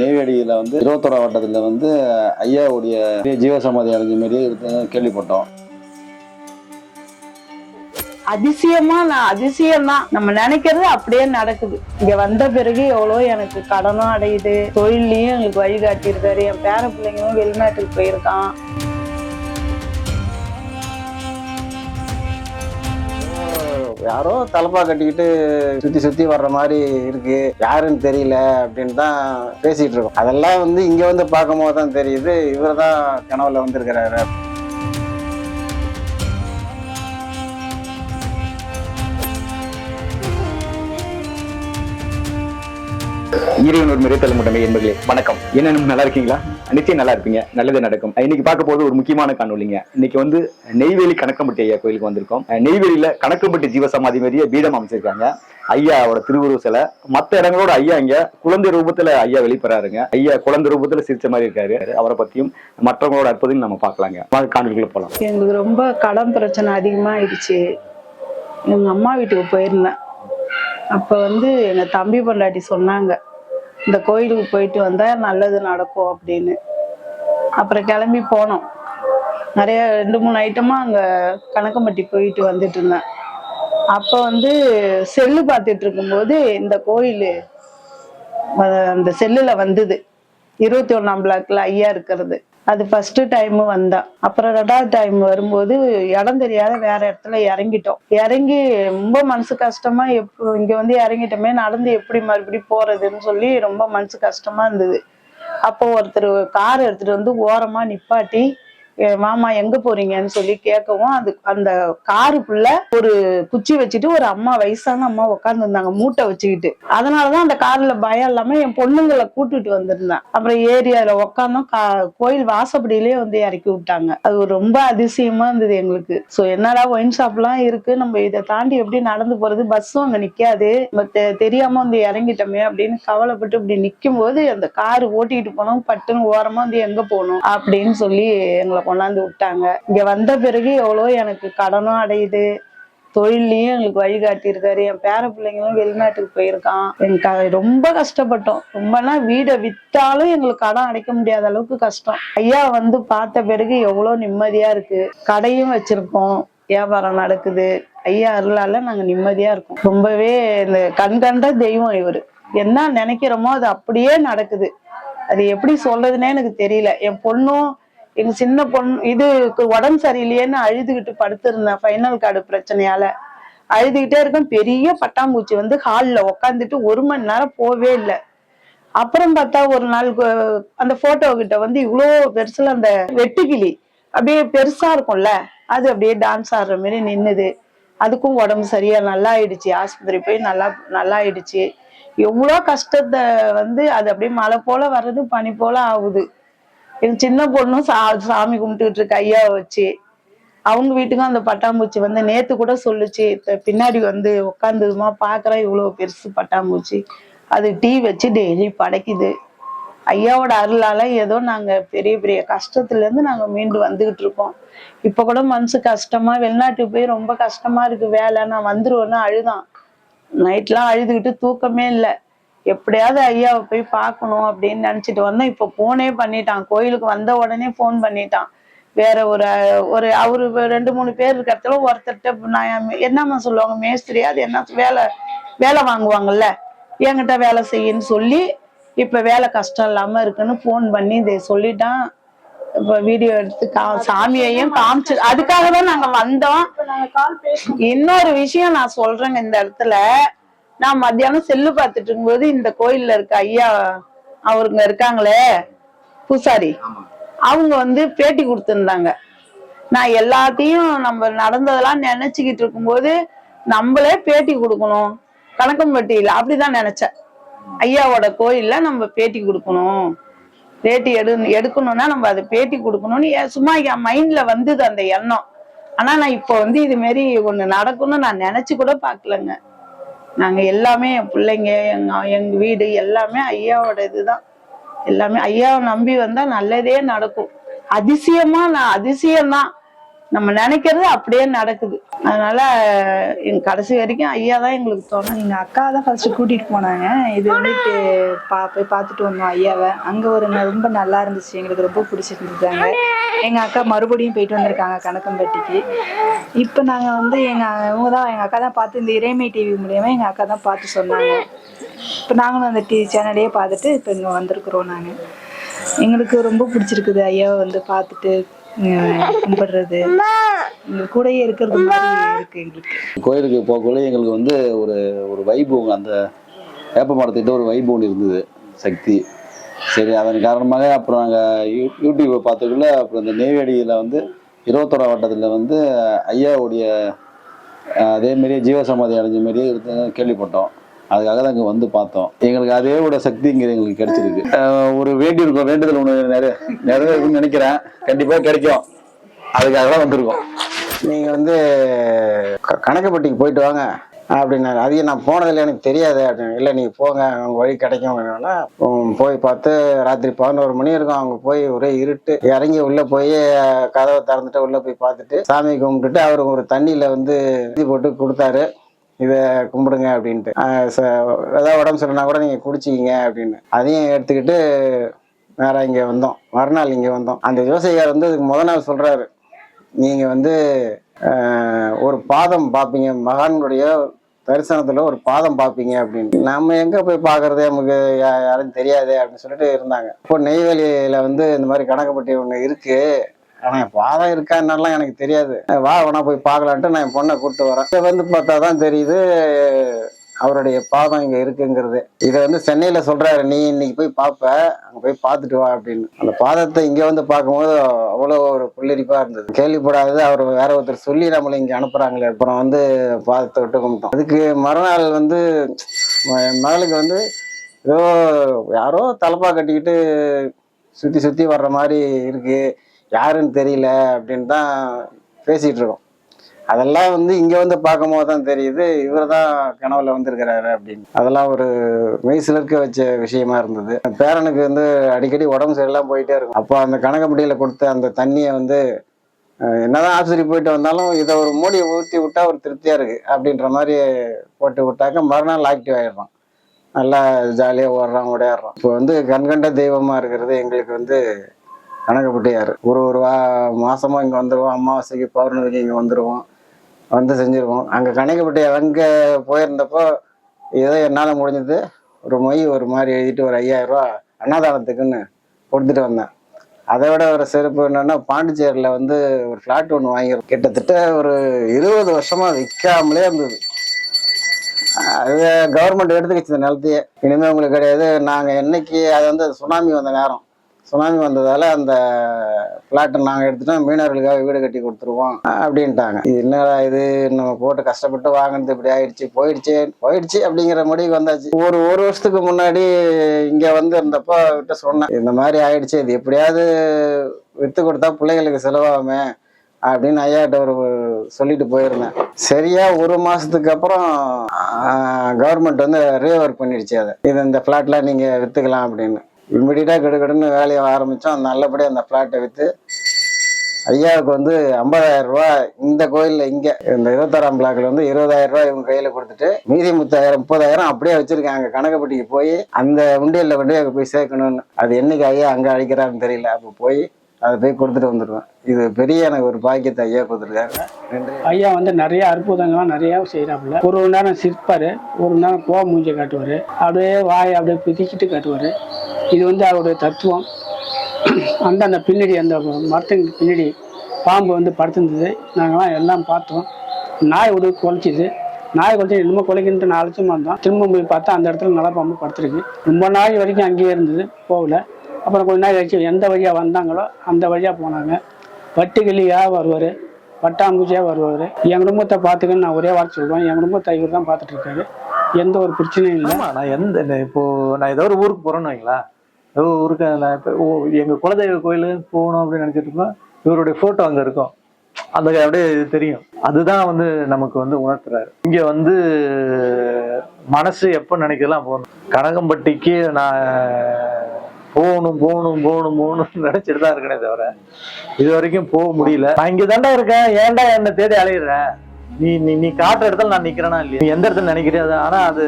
நெய்வேலியில் வந்து இருபத்தோரா வட்டத்தில் வந்து ஐயாவுடைய ஜீவசமாதி அடைஞ்ச மாரி இருக்கு கேள்விப்பட்டோம். அதிசயமா நான் அதிசயம் தான் நம்ம நினைக்கிறது அப்படியே நடக்குது. இங்க வந்த பிறகு எவ்வளோ எனக்கு கடனும் அடையுது. தொழிலையும் எங்களுக்கு வழிகாட்டியிருக்காரு. என் பேர பிள்ளைங்களும் வெளிநாட்டுக்கு போயிருக்கான். யாரோ தலப்பா கட்டிக்கிட்டு சுத்தி சுத்தி வர்ற மாதிரி இருக்கு. யாருன்னு தெரியல அப்படின்னு தான் பேசிட்டு இருக்கோம். அதெல்லாம் வந்து இங்க வந்து பார்க்கும் போது தான் தெரியுது. இவர் தான் கனவுல வந்திருக்கிறாரு. இறைவனோட மிரட்டல் முட்டமை என்பர்களே வணக்கம். என்ன நல்லா இருக்கீங்களா? நிச்சயம் நல்லா இருப்பீங்க. நல்லது நடக்கும். இன்னைக்கு பார்க்க போது ஒரு முக்கியமான காணொலிங்க இன்னைக்கு வந்து நெய்வேலி கணக்கம்பட்டி ஐயா கோயிலுக்கு வந்திருக்கோம். நெய்வேலியில கணக்கம்பட்டி ஜீவசமாதி மாதிரியே பீடம் அமைச்சிருக்காங்க. ஐயாவோட திருவுருவ சிலை. மத்த இடங்களோட ஐயா இங்க குழந்தை ரூபத்துல ஐயா வெளிப்படுறாருங்க ஐயா குழந்தை ரூபத்துல சிரிச்ச மாதிரி இருக்காரு. அவரை பத்தியும் மற்றவங்களோட அற்புதம் நம்ம பார்க்கலாங்க. வாங்க காணொலிக்குள்ள போலாம். எங்களுக்கு ரொம்ப கடன் பிரச்சனை அதிகமாயிடுச்சு. எங்க அம்மா வீட்டுக்கு போயிருந்தேன். அப்போ வந்து எங்கள் தம்பி பொண்டாட்டி சொன்னாங்க இந்த கோயிலுக்கு போயிட்டு வந்தா நல்லது நடக்கும் அப்படின்னு. அப்புறம் கிளம்பி போனோம். நிறைய ரெண்டு மூணு ஐட்டமா அங்கே கணக்கம்பட்டி போயிட்டு வந்துட்டு இருந்தேன். அப்போ வந்து செல்லு பார்த்துட்டு இருக்கும்போது இந்த கோயில் அந்த செல்லில் வந்தது. இருபத்தி ஒன்றாம் பிளாக்ல ஐயா இருக்கிறது. அது ஃபர்ஸ்ட் டைம் வந்தா. அப்புறம் ரெண்டாவது டைம் வரும்போது இடம் தெரியாத வேற இடத்துல இறங்கிட்டோம். இறங்கி ரொம்ப மனசு கஷ்டமா எப்போ இங்க வந்து இறங்கிட்டோமே நடந்து எப்படி மறுபடியும் போறதுன்னு சொல்லி ரொம்ப மனசு கஷ்டமா இருந்தது. அப்போ ஒருத்தர் கார் எடுத்துட்டு வந்து ஓரமா நிப்பாட்டி மாமா எங்க போறீங்கன்னு சொல்லி கேட்கவும் அது அந்த காருக்குள்ள ஒரு குச்சி வச்சுட்டு ஒரு அம்மா வயசான அம்மா உட்காந்துருந்தாங்க மூட்டை வச்சுக்கிட்டு. அதனாலதான் அந்த கார்ல பயம் இல்லாம என் பொண்ணுங்களை கூட்டிட்டு வந்திருந்தேன். அப்புறம் ஏறி அதுல கா- கோயில் வாசப்படியிலேயே வந்து இறக்கி விட்டாங்க. அது ரொம்ப அதிசயமா இருந்தது எங்களுக்கு. சோ என்னடா ஒயின் ஷாப் எல்லாம் இருக்கு நம்ம இதை தாண்டி எப்படி நடந்து போறது? பஸ்ஸும் அங்க நிக்காது. தெ- தெரியாம வந்து இறங்கிட்டோமே அப்படின்னு கவலைப்பட்டு இப்படி நிக்கும் போது அந்த கார் ஓட்டிட்டு போனோம் பட்டுன்னு ஓரமா வந்து எங்க போகணும் அப்படின்னு சொல்லி எங்களை கொண்டாந்து விட்டாங்க. இங்க வந்த பிறகு எவ்வளோ எனக்கு கடனும் அடையுது. தொழிலையும் எங்களுக்கு வழிகாட்டி இருக்காரு என் பேர பிள்ளைங்களும் வெளிநாட்டுக்கு போயிருக்கான். எனக்கு ரொம்ப கஷ்டப்பட்டோம். ரொம்பனா வீடை வித்தாலும் எங்களுக்கு கடன் அடைக்க முடியாத அளவுக்கு கஷ்டம். ஐயா வந்து பார்த்த பிறகு எவ்வளோ நிம்மதியா இருக்கு. கடையும் வச்சிருக்கோம். வியாபாரம் நடக்குது. ஐயா அருளால நாங்க நிம்மதியா இருக்கோம். ரொம்பவே இந்த கண் கண்ட தெய்வம் இவரு. என்ன நினைக்கிறோமோ அது அப்படியே நடக்குது. அது எப்படி சொல்றதுன்னே எனக்கு தெரியல. என் பொண்ணும் எங்க சின்ன பொண்ணு இது உடம்பு சரியில்லையேன்னு அழுதுகிட்டு படுத்திருந்தேன் ஃபைனல் கார்டு பிரச்சனையால. அழுதுகிட்டே இருக்கேன் பெரிய பட்டாம்பூச்சி வந்து ஹாலில் உக்காந்துட்டு ஒரு மணி நேரம் போவே இல்லை. அப்புறம் பார்த்தா ஒரு நாள் அந்த போட்டோ கிட்ட வந்து இவ்வளோ பெருசுல அந்த வெட்டுக்கிளி அப்படியே பெருசா இருக்கும்ல அது அப்படியே டான்ஸ் ஆடுற மாதிரி நின்னுது. அதுக்கும் உடம்பு சரியா நல்லா ஆயிடுச்சு. ஆஸ்பத்திரி போய் நல்லா நல்லா ஆயிடுச்சு. எவ்வளோ கஷ்டத்தை வந்து அது அப்படியே மழை போல வர்றது பனி போல ஆகுது. எங்க சின்ன பொண்ணும் சா சாமி கும்பிட்டுக்கிட்டு இருக்கு ஐயாவை வச்சு. அவங்க வீட்டுக்கும் அந்த பட்டாம்பூச்சி வந்து நேத்து கூட சொல்லுச்சு. பின்னாடி வந்து உட்காந்துதுமா பாக்குறேன் இவ்வளவு பெருசு பட்டாம்பூச்சி. அது டீ வச்சு டெய்லி படைக்குது. ஐயாவோட அருளால ஏதோ நாங்க பெரிய பெரிய கஷ்டத்துல இருந்து நாங்க மீண்டு வந்துகிட்டு இருக்கோம். இப்ப கூட மனசு கஷ்டமா வெளிநாட்டுக்கு போய் ரொம்ப கஷ்டமா இருக்கு. வேலை நான் வந்துருவேன்னு அழுதான். நைட்லாம் அழுதுகிட்டு தூக்கமே இல்லை. எப்படியாவது ஐயாவை போய் பார்க்கணும் அப்படின்னு நினைச்சிட்டு வந்தோம். இப்போ போனே பண்ணிட்டான். கோயிலுக்கு வந்த உடனே ஃபோன் பண்ணிட்டான். வேற ஒரு ஒரு அவரு ரெண்டு மூணு பேர் இருக்கிறதுல ஒருத்தர்கிட்ட நான் என்னம்மா சொல்லுவாங்க? மேஸ்திரி அது என்ன வேலை வேலை வாங்குவாங்கல்ல? என்கிட்ட வேலை செய்யுன்னு சொல்லி இப்ப வேலை கஷ்டம் இல்லாம இருக்குன்னு ஃபோன் பண்ணி இதை சொல்லிட்டான். இப்ப வீடியோ எடுத்து கா சாமியையும் காமிச்சு அதுக்காக தான் நாங்க வந்தோம். இன்னொரு விஷயம் நான் சொல்றேங்க இந்த இடத்துல. நான் மத்தியானம் செல்லு பார்த்துட்டு இருக்கும்போது இந்த கோயில்ல இருக்க ஐயா அவருங்க இருக்காங்களே பூசாரி அவங்க வந்து பேட்டி கொடுத்திருந்தாங்க. நான் எல்லாத்தையும் நம்ம நடந்ததெல்லாம் நினைச்சுக்கிட்டு இருக்கும்போது நம்மளே பேட்டி கொடுக்கணும். கணக்கம்பட்டியில அப்படிதான் நினைச்சேன். ஐயாவோட கோயில்ல நம்ம பேட்டி கொடுக்கணும். பேட்டி எடு எடுக்கணும்னா நம்ம அதை பேட்டி கொடுக்கணும்னு சும்மா என் மைண்ட்ல வந்தது அந்த எண்ணம். ஆனா நான் இப்போ வந்து இது மாரி ஒண்ணு நடக்கும்னு நான் நினைச்சு கூட பார்க்கலங்க. நாங்கள் எல்லாமே என் பிள்ளைங்க எங்கள் எங்கள் வீடு எல்லாமே ஐயாவோட இதுதான். எல்லாமே ஐயாவை நம்பி வந்தால் நல்லதே நடக்கும். அதிசயமாக நான் அதிசயம்தான். நம்ம நினைக்கிறது அப்படியே நடக்குது. அதனால எங்க கடைசி வரைக்கும் ஐயா தான் எங்களுக்கு தோணும். எங்க அக்கா தான் ஃபர்ஸ்ட் கூட்டிட்டு போனாங்க. இது வந்துட்டு பா போய் பார்த்துட்டு வந்தோம் ஐயாவை. அங்க ஒரு ரொம்ப நல்லா இருந்துச்சு. எங்களுக்கு ரொம்ப பிடிச்சிருந்துட்டாங்க எங்க அக்கா மறுபடியும் போயிட்டு வந்திருக்காங்க கணக்கம்பட்டிக்கு. இப்போ நாங்க வந்து எங்க இவங்க தான் எங்க அக்கா தான் பார்த்து இந்த இறைமை டிவி மூலியமா எங்க அக்கா தான் பார்த்து சொன்னாங்க. இப்போ நாங்களும் அந்த டிவி சேனலையே பார்த்துட்டு இப்போ இங்க வந்திருக்கிறோம் நாங்க. எங்களுக்கு ரொம்ப பிடிச்சிருக்குது ஐயாவை வந்து பார்த்துட்டு. கும்பிடுறது. கூடயே இருக்கிறது மாதிரி இருக்கு எங்களுக்கு. கோயிலுக்கு போகக்குள்ள எங்களுக்கு வந்து ஒரு ஒரு வைபு அந்த வேப்ப மரத்திட்ட ஒரு வைபு ஒன்று இருந்தது. சக்தி. சரி அதன் காரணமாக அப்புறம் நாங்கள் யூ யூடியூப்பை பார்த்துக்குள்ள அப்புறம் இந்த நெய்வேலியில் வந்து இருபத்தோரா வட்டத்தில் வந்து ஐயாவுடைய அஹ், அதே மாதிரியே ஜீவசமாதி அடைஞ்ச மாதிரியே இருந்து கேள்விப்பட்டோம். அதுக்காக தான் இங்கே வந்து பார்த்தோம். எங்களுக்கு அதே விட சக்தி இங்கே எங்களுக்கு கிடைச்சிருக்கு. ஒரு வேண்டி இருக்கோம் வேண்டுதல் ஒன்று நிறைய நிறைவேறும்னு நினைக்கிறேன். கண்டிப்பாக கிடைக்கும். அதுக்காக தான் வந்திருக்கோம். நீங்கள் வந்து கணக்குப்பட்டிக்கு போயிட்டு வாங்க. அப்படின்னாரு. அதையும் நான் போனதில்லை எனக்கு தெரியாது. அப்படின்னு இல்லை நீங்கள் போங்க அவங்க வழி கிடைக்கும் அப்படின்னா போய் பார்த்து ராத்திரி பதினோரு மணி இருக்கும். அவங்க போய் ஒரே இருட்டு இறங்கி உள்ளே போய் கதவை திறந்துட்டு உள்ளே போய் பார்த்துட்டு சாமி கும்பிட்டுட்டு அவர் ஒரு தண்ணியில் வந்து இது போட்டு கொடுத்தாரு. இதை கும்பிடுங்க அப்படின்ட்டு. ச- ஏதாவது உடம்பு சரினா கூட நீங்கள் குடிச்சிக்கிங்க அப்படின்னு. அதையும் எடுத்துக்கிட்டு வேற இங்கே வந்தோம். மறுநாள் இங்கே வந்தோம். அந்த ஜோசிகார் வந்து அதுக்கு முத நாள் சொல்கிறாரு நீங்கள் வந்து ஒரு பாதம் பார்ப்பீங்க மகான்களுடைய தரிசனத்தில் ஒரு பாதம் பார்ப்பீங்க அப்படின்னு. நம்ம எங்கே போய் பார்க்குறது நமக்கு யா- யாரும் தெரியாது அப்படின்னு சொல்லிட்டு இருந்தாங்க. இப்போ நெய்வேலியில் வந்து இந்த மாதிரி கணக்கப்பட்டி ஒன்று இருக்குது ஆனால் பாதம் இருக்கா என்னெல்லாம் எனக்கு தெரியாது. வா வேணா போய் பார்க்கலான்ட்டு நான் என் பொண்ணை கூப்பிட்டு வரேன். இதை வந்து பார்த்தா தான் தெரியுது அவருடைய பாதம் இங்கே இருக்குங்கிறது. இதை வந்து சென்னையில் சொல்கிறாரு நீ இன்னைக்கு போய் பார்ப்ப அங்கே போய் பார்த்துட்டு வா அப்படின்னு. அந்த பாதத்தை இங்கே வந்து பார்க்கும்போது அவ்வளோ ஒரு புல்லரிப்பாக இருந்தது. கேள்விப்படாதது அவர் வேற ஒருத்தர் சொல்லி நம்மளை இங்கே அனுப்புகிறாங்களே அப்புறம் வந்து பாதத்தை விட்டு கும்பிட்டோம். அதுக்கு மறுநாள் வந்து என் மகளுக்கு வந்து ஏதோ யாரோ தலப்பா கட்டிக்கிட்டு சுற்றி சுற்றி வர்ற மாதிரி இருக்கு. யாருன்னு தெரியல அப்படின்னு தான் பேசிகிட்டு இருக்கோம். அதெல்லாம் வந்து இங்கே வந்து பார்க்கும்போது தான் தெரியுது இவர் தான் கனவுல வந்திருக்கிறாரு அப்படின்னு. அதெல்லாம் ஒரு மெய்சிலர்க்க வச்ச விஷயமா இருந்தது. பேரனுக்கு வந்து அடிக்கடி உடம்பு சரியில்லாம போயிட்டே இருக்கும். அப்போ அந்த கணக்கம்பட்டியில் கொடுத்த அந்த தண்ணியை வந்து என்னதான் ஆஸ்பத்திரி போயிட்டு வந்தாலும் இதை ஒரு மூடியை ஊற்றி விட்டா ஒரு திருப்தியாக இருக்கு அப்படின்ற மாதிரி போட்டு விட்டாக்க மறுநாள் ஆக்டிவ் ஆயிடுறான். நல்லா ஜாலியாக ஓடுறான் ஓடையாடுறான். இப்போ வந்து கண்கண்ட தெய்வமாக இருக்கிறது எங்களுக்கு வந்து கணக்கப்பட்டியார் ஒரு ஒரு வா மாசமா இங்கே வந்துடுவோம் அமாவாசைக்கு பௌர்ணமிக்கு இங்கே வந்துடுவோம் வந்து செஞ்சுருவோம். அங்கே கணக்கப்பட்டியார் அங்கே போயிருந்தப்போ ஏதோ என்னால் முடிஞ்சது ஒரு மொய் ஒரு மாதிரி எழுதிட்டு ஒரு ஐயாயிரம் ரூபா அன்னதானத்துக்குன்னு கொடுத்துட்டு வந்தேன். அதை விட ஒரு சிறப்பு என்னன்னா பாண்டிச்சேரியில் வந்து ஒரு ஃப்ளாட் ஒன்று வாங்கியிருக்கோம். கிட்டத்தட்ட ஒரு இருபது வருஷமா விற்காமலே இருந்தது. அது கவர்மெண்ட் எடுத்துக்கிச்சு நிலத்தையே. இனிமேல் உங்களுக்கு கிடையாது. நாங்கள் என்னைக்கு அது வந்து சுனாமி வந்த நேரம். சுனாமி வந்ததால அந்த ஃப்ளாட்டை நாங்கள் எடுத்துட்டோம். மீனவர்களுக்காக வீடு கட்டி கொடுத்துருவோம் அப்படின்ட்டாங்க. இது என்னடா இது? நம்ம போட்டு கஷ்டப்பட்டு வாங்கினது இப்படி ஆயிடுச்சு. போயிடுச்சு. போயிடுச்சு அப்படிங்கிற முடிவுக்கு வந்தாச்சு. ஒரு ஒரு வருஷத்துக்கு முன்னாடி இங்கே வந்து இருந்தப்போ விட்டு சொன்னேன். இந்த மாதிரி ஆயிடுச்சு. இது எப்படியாவது விற்று கொடுத்தா பிள்ளைகளுக்கு செலவாகுமே அப்படின்னு ஐயாட்ட ஒரு சொல்லிட்டு போயிருந்தேன். சரியா ஒரு மாசத்துக்கு அப்புறம் கவர்மெண்ட் வந்து ரீஒர்க் பண்ணிடுச்சு அதை. இது இந்த பிளாட்லாம் நீங்க வித்துக்கலாம் அப்படின்னு. இம்மிடியட்டா கெடுக்கடுன்னு வேலையை ஆரம்பித்தோம் நல்லபடியாக அந்த ஃப்ளாட்டை விற்று ஐயாவுக்கு வந்து ஐம்பதாயிரம் ரூபா இந்த கோயிலில் இங்கே இந்த இருபத்தாறாம் பிளாக்ல வந்து இருபதாயிரம் ரூபாய் இவங்க கையில் கொடுத்துட்டு மீதி முத்தாயிரம் முப்பதாயிரம் அப்படியே வச்சிருக்காங்க. கணக்கப்பட்டிக்கு போய் அந்த உண்டியலில் கொண்டு போய் போய் சேர்க்கணும்னு. அது என்னைக்கு ஐயா அங்கே அழிக்கிறான்னு தெரியல. அப்போ போய் அதை போய் கொடுத்துட்டு வந்துடுவேன் இது பெரிய எனக்கு ஒரு பாக்கியத்தை ஐயா கொடுத்துருக்காங்க. ஐயா வந்து நிறைய அற்புதங்கள்லாம் நிறைய செய்கிறாப்புல ஒரு ஒரு நேரம் சிரிப்பார் ஒரு நேரம் கோவ மூஞ்சி காட்டுவார். அப்படியே வாயை அப்படியே பிதிக்கிட்டு காட்டுவார். இது வந்து அவருடைய தத்துவம். அந்த அந்த பின்னாடி அந்த மரத்துக்கு பின்னாடி பாம்பு வந்து படுத்திருந்தது. நாங்கள்லாம் எல்லாம் பார்த்தோம். நாய் விடு குலைச்சிது. நாய் குலைச்சி என்னமோ குலைக்கின்ற நான் அழைச்சும் வந்தோம் திரும்ப போய் பார்த்தா அந்த இடத்துல நல்லா பாம்பு படுத்துருக்கு. ரொம்ப நாள் வரைக்கும் அங்கேயே இருந்தது. போகல. அப்புறம் கொஞ்ச நாள் கழிச்சு எந்த வழியாக வந்தாங்களோ அந்த வழியாக போனாங்க. வட்டுக்கிளியாக வருவார். பட்டாம்பூச்சியாக வருவார். என் குடும்பத்தை பார்த்துக்கன்னு நான் ஒரே வார்த்தை சொல்லுவேன் என் குடும்பத்தை இவர் தான் பார்த்துட்டு இருக்காரு. எந்த ஒரு பிரச்சனையும் இல்லை. நான் எந்த இப்போது இப்போ நான் ஏதோ ஒரு ஊருக்கு போகிறேன்னு வைங்களா ஏதோ இப்போ ஓ எங்கள் குலதெய்வ கோயிலுக்கு போகணும் அப்படின்னு நினச்சிட்டு இருக்கோம் இவருடைய ஃபோட்டோ அங்கே இருக்கும். அந்த அப்படியே இது தெரியும். அதுதான் வந்து நமக்கு வந்து உணர்த்துறாரு. இங்கே வந்து மனசு எப்போ நினைக்கலாம் போகணும். கனகம்பட்டிக்கு நான் போகணும் போகணும் போகணும் போகணும்னு நினைச்சிட்டு தான் இருக்கனே தவிர இது வரைக்கும் போக முடியல. நான் இங்கே தாண்டா இருக்கேன். ஏன்டா என்னை தேடி அலையிடுறேன் நீ நீ நீ காட்டுற இடத்துல நான் நிற்கிறேனா இல்லையா? நீ எந்த இடத்துல நினைக்கிறேன் ஆனால் அது